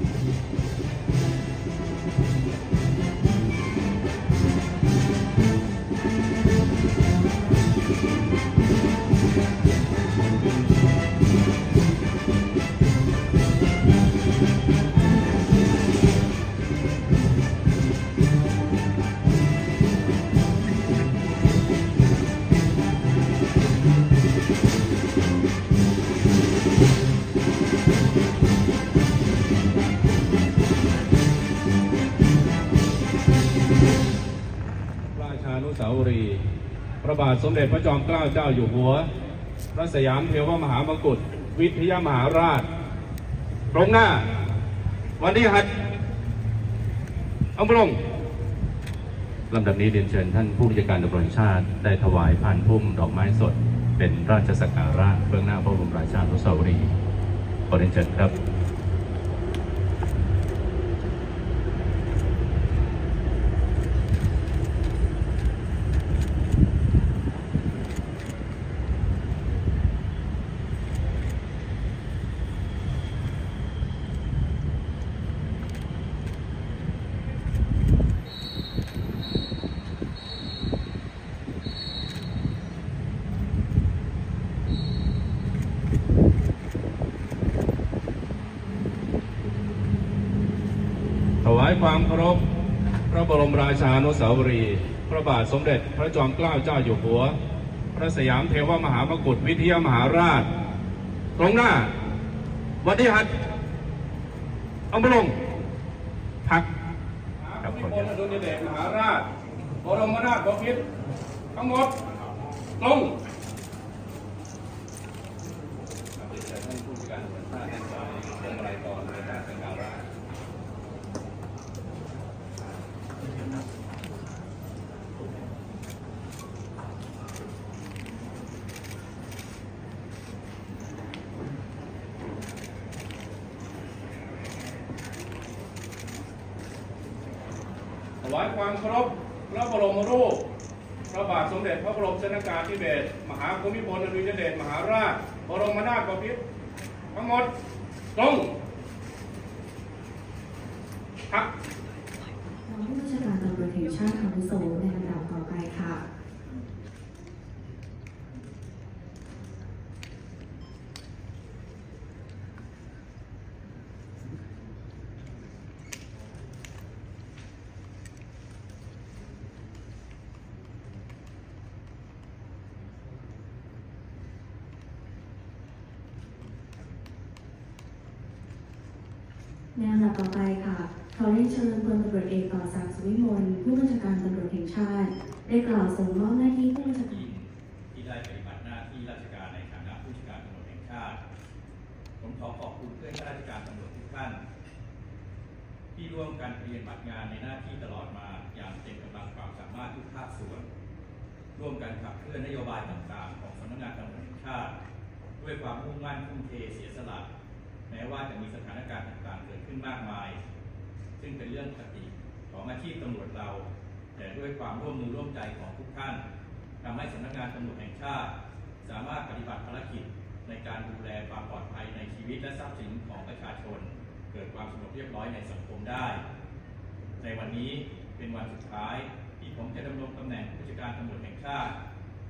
よし! รีพระบาทสมเด็จพระจอมเกล้าเจ้าอยู่หัว พระสยามเทวมหามกุฏวิทยามหาราช ตรงหน้า วันที่หัดอามาลงลำดับนี้เรียนเชิญท่านผู้บัญชาการตำรวจแห่งชาติได้ถวายพานพุ่มดอกไม้สด เป็นราชสักการะเบื้องหน้าพระบรมราชานุสาวรีย์ขอเรียนเชิญครับ ถวายความเคารพพระบรมราชานุสาวรีย์พระบาทสมเด็จพระจอมเกล้าเจ้าอยู่หัว พระสยามเทวมหามกุฏวิทยามหาราช ตรงหน้า วันที่หัดอามาลงพักครับขออนุญาตดุลยเดชมหาราชบรมนาถบพิตรทั้งหมดลงท่านผู้การท่านท่านจะลงอะไรก่อนในการเป็นการราช ถวายความเคารพพระบรมรูป พระบาทสมเด็จพระบรมชนากาธิเบศรมหาภูมิพลอดุลยเดชมหาราช บรมนาถบพิตรทั้งหมดตรงพัก รองผู้บัญชาการตำรวจแห่งชาติอาวุโสในลำดับต่อไปค่ะ ในลำดับต่อไปค่ะขอเรียนเชิญพลตำรวจเอกต่อศักดิ์สุวิมลผู้บัญชาการตำรวจแห่งชาติ ได้กล่าวส่งมอบหน้าที่ผู้บัญชาการที่ได้ปฏิบัติหน้าที่ราชการในฐานะผู้จัดการตำรวจแห่งชาติ ผมขอขอบคุณเพื่อนข้าราชการตำรวจทุกท่าน ที่ร่วมกันปฏิบัติงานในหน้าที่ตลอดมาอย่างเต็มกำลังความสามารถทุกภาคส่วน ร่วมกันขับเคลื่อนนโยบายต่างๆ ของสำนักงานตำรวจแห่งชาติ ด้วยความมุ่งมั่นทุ่มเทเสียสละแม้ว่าจะมีสถานการณ์ต่างๆเกิดขึ้นมากมาย ซึ่งเป็นเรื่องปกติของอาชีพตำรวจเรา แต่ด้วยความร่วมมือร่วมใจของทุกท่านทำให้สำนักงานตำรวจแห่งชาติ สามารถปฏิบัติภารกิจในการดูแลความปลอดภัยในชีวิตและทรัพย์สินของประชาชน เกิดความสงบเรียบร้อยในสังคมได้ ในวันนี้เป็นวันสุดท้ายที่ผมจะดำรงตำแหน่งผู้จัดการตำรวจแห่งชาติ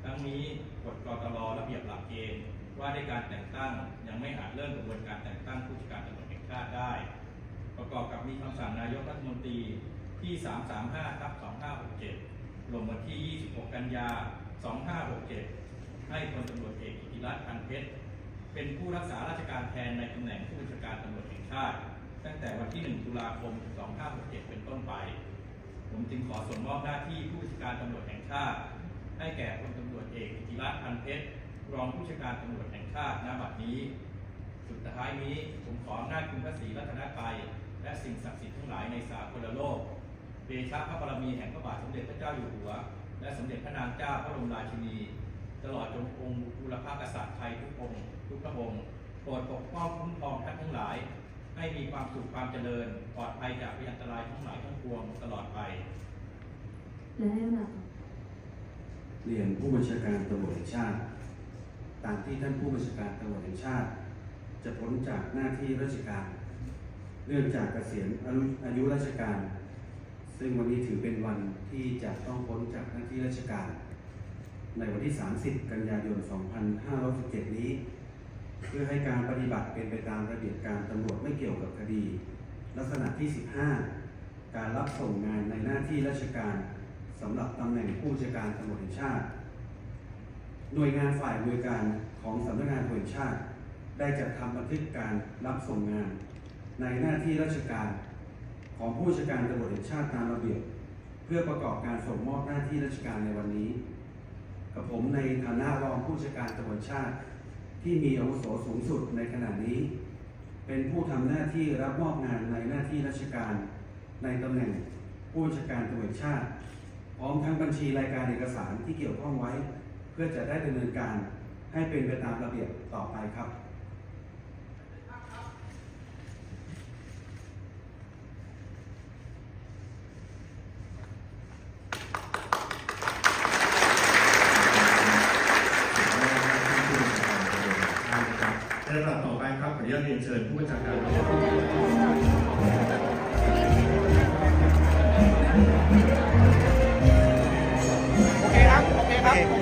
ทั้งนี้กฎกรตรระเบียบหลักเกณฑ์ว่าในการแต่งตั้งยังไม่อาจเริ่มกระบวนการแต่งตั้งผู้จัดการตำรวจแห่งชาติได้ ประกอบกับมีคำสั่งนายกรัฐมนตรีที่ 335ทับ2567 ลงวันที่ 26 กันยา 2567 ให้พลตำรวจเอกอิทธิรัตน์พันเพชร เป็นผู้รักษาราชการแทนในตำแหน่งผู้บัญชาการตำรวจแห่งชาติ ตั้งแต่วันที่ 1 ตุลาคม 2567 เป็นต้นไป ผมจึงขอส่งมอบหน้าที่ผู้บัญชาการตำรวจแห่งชาติ ให้แก่พลตำรวจเอกอิทธิรัตน์พันเพชร รองผู้บัญชาการตำรวจแห่งชาติณบัดนี้ สุดท้ายนี้ผมขออำนาจคุณพระศรีรัตนตรัย และสิ่งศักดิ์สิทธิ์ทั้งหลายในสากลโลกเดชะพระบารมีแห่งพระบาทสมเด็จพระเจ้าอยู่หัว และสมเด็จพระนางเจ้าพระบรมราชินี ตลอดจนองค์บุรพกษัตริย์ไทยทุกองค์ทุกพระองค์โปรดปกป้องคุ้มครองท่านทั้งหลาย ให้มีความสุขความเจริญ ปลอดภัยจากพยันตรายทั้งหลายทั้งปวงตลอดไปและในลำดับต่อเรียนผู้บัญชาการตำรวจแห่งชาติ ตามที่ท่านผู้บัญชาการตำรวจแห่งชาติ จะพ้นจากหน้าที่ราชการ เนื่องจากเกษียณอายุราชการ ซึ่งวันนี้ถือเป็นวันที่จะต้องพ้นจากหน้าที่ราชการ ในวันที่ 30 กันยายน 2517 นี้ เพื่อให้การปฏิบัติเป็นไปตามระเบียบการตำรวจไม่เกี่ยวกับคดี ลักษณะที่ 15 การรับส่งงานในหน้าที่ราชการสำหรับตำแหน่งผู้จัดการตำรวจแห่งชาติ หน่วยงานฝ่ายบริการของสำนักงานตำรวจแห่งชาติ ได้จัดทำบันทึกการรับส่งงาน ในหน้าที่ราชการของผู้จัดการตำรวจแห่งชาติตามระเบียบ เพื่อประกอบการส่งมอบหน้าที่ราชการในวันนี้ กับผมในฐานะรองผู้จัดการตำรวจชาติ ที่มีอาวุโสสูงสุดในขณะนี้ เป็นผู้ทำหน้าที่รับมอบงานในหน้าที่ราชการ ในตำแหน่งผู้บัญชการตำรวจชาติ พร้อมทั้งบัญชีรายการเอกสารที่เกี่ยวข้องไว้ เพื่อจะได้ดำเนินการให้เป็นไปตามระเบียบต่อไปครับ ระดับต่อไปครับขออนุญาตเรียนเชิญผู้จัดการโอเคครับ โอเคครับโอเค